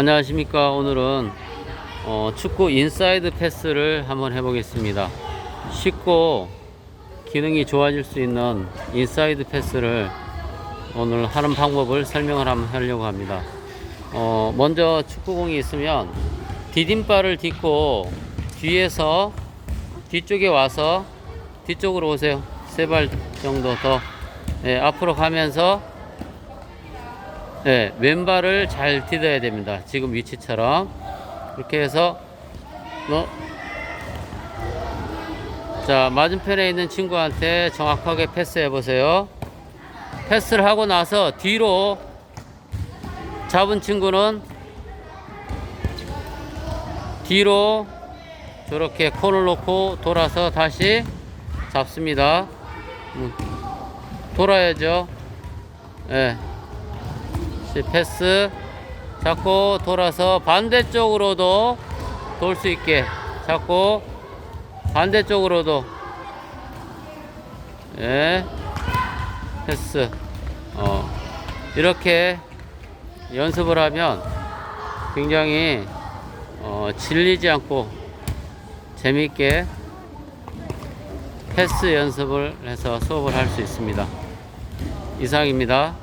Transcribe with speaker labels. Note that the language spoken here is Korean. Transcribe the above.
Speaker 1: 안녕하십니까. 오늘은 어, 축구 인사이드 패스를 한번 해보겠습니다. 쉽고 기능이 좋아질 수 있는 인사이드 패스를 오늘 하는 방법을 설명을 한번 하려고 합니다. 어, 먼저 축구공이 있으면 디딤발을 딛고 뒤에서 뒤쪽에 와서 뒤쪽으로 오세요. 세 발 정도 더. 예, 앞으로 가면서 네, 왼발을 잘 디뎌야 됩니다. 지금 위치처럼. 이렇게 해서, 너, 자, 맞은편에 있는 친구한테 정확하게 패스해 보세요. 패스를 하고 나서 뒤로 잡은 친구는 뒤로 저렇게 콘을 놓고 돌아서 다시 잡습니다. 음, 돌아야죠. 예. 네. 패스. 잡고 돌아서 반대쪽으로도 돌 수 있게. 잡고 반대쪽으로도. 예. 패스. 어. 이렇게 연습을 하면 굉장히 어 질리지 않고 재미있게 패스 연습을 해서 수업을 할 수 있습니다. 이상입니다